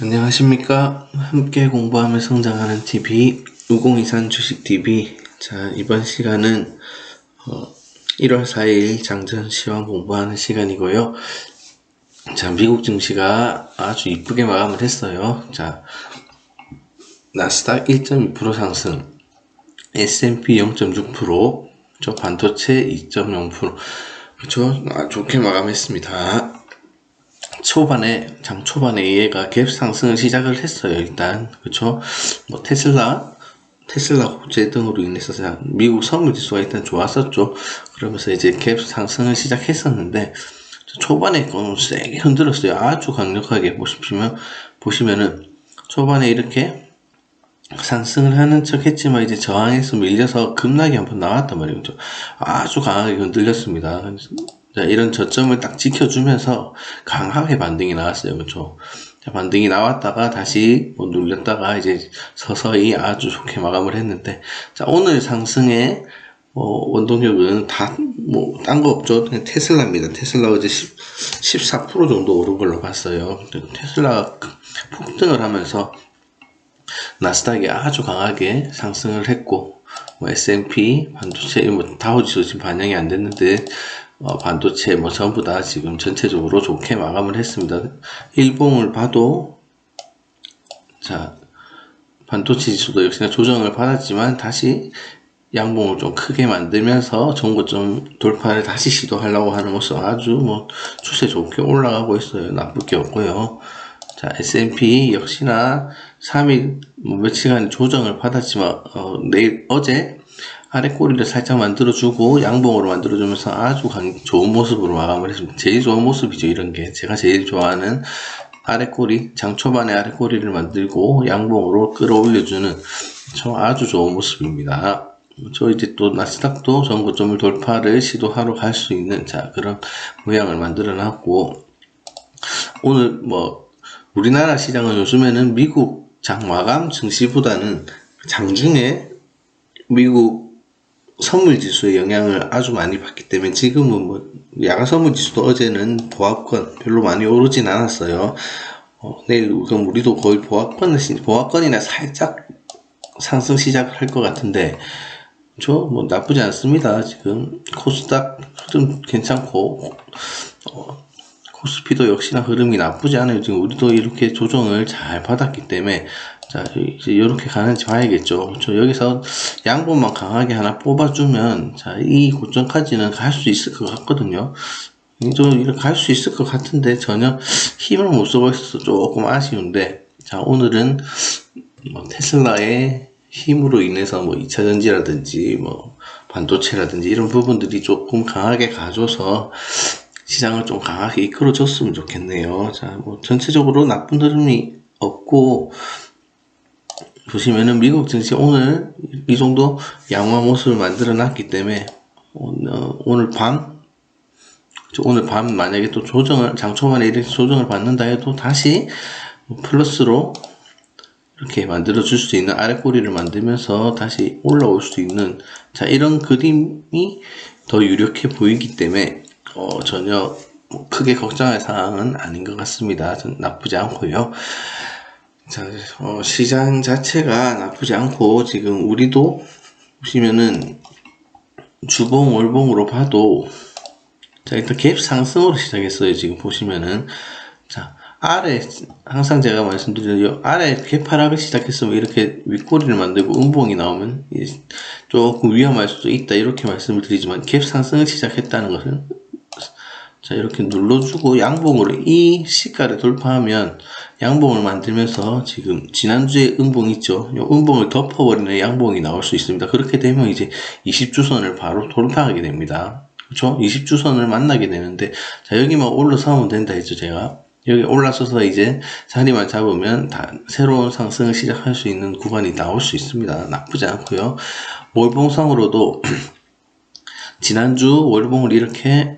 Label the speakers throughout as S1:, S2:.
S1: 안녕하십니까. 함께 공부하며 성장하는 TV, 5023 주식TV. 자, 이번 시간은, 어, 1월 4일 장전 시황 공부하는 시간이고요. 자, 미국 증시가 아주 이쁘게 마감을 했어요. 자, 나스닥 1.2% 상승, S&P 0.6%, 저 반도체 2.0%, 그쵸? 아, 좋게 마감했습니다. 초반에 장 초반에 얘가 갭 상승을 시작을 했어요 일단. 그쵸? 뭐 테슬라 테슬라 호재 등으로 인해서 미국 선물 지수가 일단 좋았었죠. 그러면서 이제 갭 상승을 시작했었는데 초반에 좀 세게 흔들었어요. 아주 강력하게 보시면 보시면은 초반에 이렇게 상승을 하는 척 했지만 이제 저항에서 밀려서 급락이 한번 나왔단 말이에요. 아주 강하게 흔들렸습니다. 자, 이런 저점을 딱 지켜주면서 강하게 반등이 나왔어요. 그렇죠? 자, 반등이 나왔다가 다시 뭐 눌렸다가 이제 서서히 아주 좋게 마감을 했는데 자, 오늘 상승의 어, 원동력은 다 뭐 딴 거 없죠. 그냥 테슬라입니다. 테슬라 어제 10, 14% 정도 오른 걸로 봤어요. 테슬라가 폭등을 하면서 나스닥이 아주 강하게 상승을 했고 뭐 S&P 반도체 뭐 다우지수 지금 반영이 안 됐는데 어, 반도체 뭐 전부 다 지금 전체적으로 좋게 마감을 했습니다. 일봉을 봐도 자 반도체 지수도 역시나 조정을 받았지만 다시 양봉을 좀 크게 만들면서 전고점 돌파를 다시 시도하려고 하는 모습 아주 뭐 추세 좋게 올라가고 있어요. 나쁠 게 없고요. 자 S&P 역시나 3일 뭐 며칠간 조정을 받았지만 어, 내일 어제 아래 꼬리를 살짝 만들어주고 양봉으로 만들어주면서 아주 강, 좋은 모습으로 마감을 했습니다. 제일 좋은 모습이죠. 이런 게 제가 제일 좋아하는 아래 꼬리 장 초반에 아래 꼬리를 만들고 양봉으로 끌어올려주는 저 아주 좋은 모습입니다. 저 이제 또 나스닥도 전고점을 돌파를 시도하러 갈 수 있는 자 그런 모양을 만들어 놨고 오늘 뭐 우리나라 시장은 요즘에는 미국 장 마감 증시보다는 장중에 미국 선물 지수의 영향을 아주 많이 받기 때문에 지금은 뭐 야간 선물 지수도 어제는 보합권 별로 많이 오르진 않았어요. 어, 내일 그럼 우리도 거의 보합권 보합권이나 살짝 상승 시작을 할것 같은데 저 뭐 나쁘지 않습니다. 지금 코스닥 흐름 괜찮고 어, 코스피도 역시나 흐름이 나쁘지 않아요. 지금 우리도 이렇게 조정을 잘 받았기 때문에 자, 이제 이렇게 가는지 봐야겠죠. 저 여기서 양봉만 강하게 하나 뽑아주면, 자, 이 고점까지는 갈 수 있을 것 같거든요. 이제 이렇게 갈 수 있을 것 같은데 전혀 힘을 못 쓰고 있어서 조금 아쉬운데, 자, 오늘은 뭐 테슬라의 힘으로 인해서 뭐 2차 전지라든지 뭐 반도체라든지 이런 부분들이 조금 강하게 가줘서 시장을 좀 강하게 이끌어줬으면 좋겠네요. 자, 뭐 전체적으로 나쁜 흐름이 없고, 보시면은 미국 증시 오늘 이 정도 양호한 모습을 만들어 놨기 때문에 오늘 밤 오늘 밤 만약에 또 조정을 장초반에 이렇게 조정을 받는다 해도 다시 플러스로 이렇게 만들어 줄 수 있는 아래 꼬리를 만들면서 다시 올라올 수 있는 자 이런 그림이 더 유력해 보이기 때문에 어, 전혀 뭐 크게 걱정할 사항은 아닌 것 같습니다. 전 나쁘지 않고요. 자, 어, 시장 자체가 나쁘지 않고 지금 우리도 보시면은 주봉 월봉으로 봐도 자 일단 갭 상승으로 시작했어요. 지금 보시면은 자 아래 항상 제가 말씀드려요 아래 갭 하락을 시작했으면 이렇게 윗꼬리를 만들고 음봉이 나오면 조금 위험할 수도 있다 이렇게 말씀을 드리지만 갭 상승을 시작했다는 것은 자 이렇게 눌러주고 양봉으로 이 시가를 돌파하면 양봉을 만들면서 지금 지난주에 음봉 있죠? 이 음봉을 덮어버리는 양봉이 나올 수 있습니다. 그렇게 되면 이제 20주선을 바로 돌파하게 됩니다. 그렇죠? 20주선을 만나게 되는데 자 여기만 올라서면 된다 했죠 제가. 여기 올라서서 이제 자리만 잡으면 다 새로운 상승을 시작할 수 있는 구간이 나올 수 있습니다. 나쁘지 않고요. 월봉상으로도 지난주 월봉을 이렇게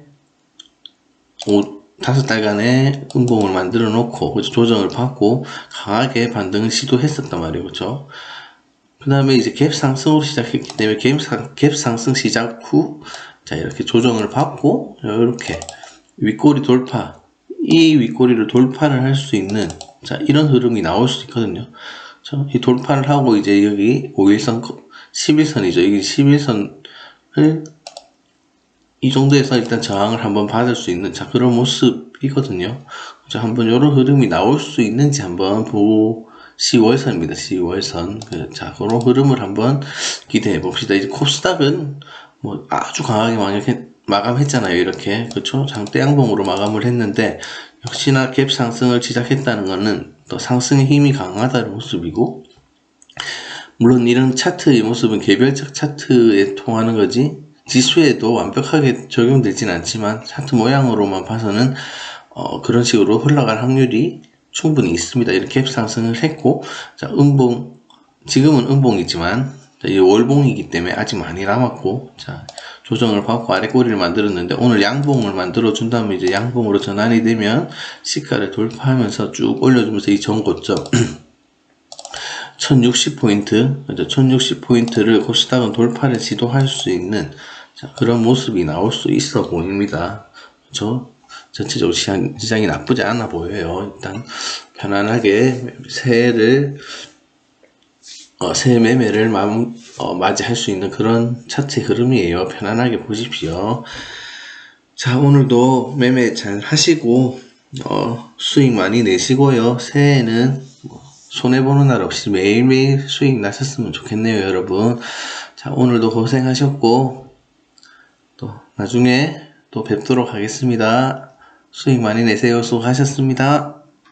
S1: 오, 다섯 달간의 음봉을 만들어 놓고 조정을 받고 강하게 반등을 시도했었단 말이에요. 그렇죠? 그 다음에 이제 갭 상승으로 시작했기 때문에 갭, 상, 갭 상승 시작 후, 자, 이렇게 조정을 받고, 이렇게 윗꼬리 돌파, 이 윗꼬리를 돌파를 할 수 있는, 자, 이런 흐름이 나올 수 있거든요. 자, 이 돌파를 하고 이제 여기 5일선, 11선이죠. 여기 11선을 이 정도에서 일단 저항을 한번 받을 수 있는 자 그런 모습이거든요. 자 한번 이런 흐름이 나올 수 있는지 한번 보고 10월선입니다. 10월선 그, 자 그런 흐름을 한번 기대해 봅시다. 이제 코스닥은 뭐 아주 강하게 마감했, 마감했잖아요. 이렇게 그렇죠? 장대 양봉으로 마감을 했는데 역시나 갭 상승을 시작했다는 것은 또 상승의 힘이 강하다는 모습이고 물론 이런 차트의 모습은 개별적 차트에 통하는 거지 지수에도 완벽하게 적용되진 않지만 차트 모양으로만 봐서는 어, 그런 식으로 흘러갈 확률이 충분히 있습니다. 이렇게 갭 상승을 했고 자 음봉 지금은 음봉이지만 자, 이 월봉이기 때문에 아직 많이 남았고 자 조정을 받고 아래 꼬리를 만들었는데 오늘 양봉을 만들어 준다면 이제 양봉으로 전환이 되면 시가를 돌파하면서 쭉 올려주면서 이 전고점 1060포인트, 1060포인트를 코스닥은 돌파를 시도할 수 있는 자, 그런 모습이 나올 수 있어 보입니다. 그렇죠? 전체적으로 시장, 시장이 나쁘지 않아 보여요. 일단 편안하게 새해를 어, 새해 매매를 마, 어, 맞이할 수 있는 그런 차트 흐름이에요. 편안하게 보십시오. 자, 오늘도 매매 잘 하시고, 어, 수익 많이 내시고요. 새해에는 뭐 손해보는 날 없이 매일매일 수익 나셨으면 좋겠네요, 여러분. 자, 오늘도 고생하셨고, 또 나중에 또 뵙도록 하겠습니다. 수익 많이 내세요. 수고하셨습니다.